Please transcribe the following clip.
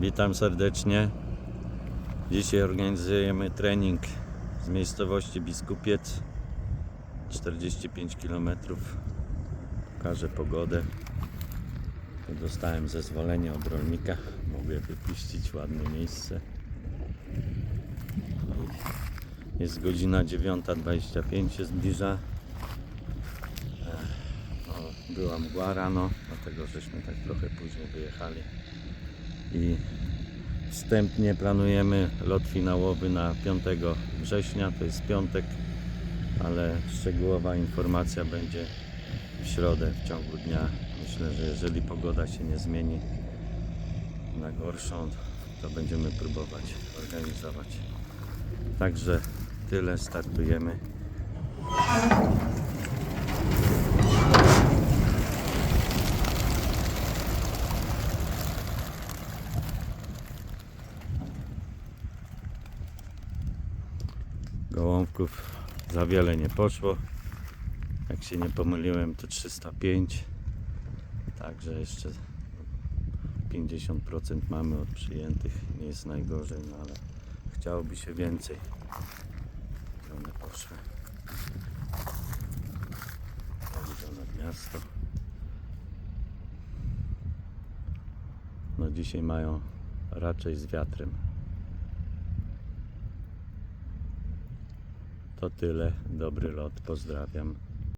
Witam serdecznie. Dzisiaj organizujemy trening z miejscowości Biskupiec. 45 km. Pokażę pogodę. Dostałem zezwolenie od rolnika. Mogę wypuścić ładne miejsce. Jest godzina 9.25 się zbliża. Ech, No, była mgła rano, dlatego żeśmy tak trochę później wyjechali. I wstępnie planujemy lot finałowy na 5 września, to jest piątek, ale szczegółowa informacja będzie w środę w ciągu dnia. Myślę, że jeżeli pogoda się nie zmieni na gorszą, to będziemy próbować organizować. Także tyle, startujemy. Gołąbków za wiele nie poszło. Jak się nie pomyliłem, to 305. Także jeszcze 50% mamy od przyjętych. Nie jest najgorzej, no ale chciałoby się więcej. One poszły? Nad miasto. No dzisiaj mają raczej z wiatrem. To tyle. Dobry lot. Pozdrawiam.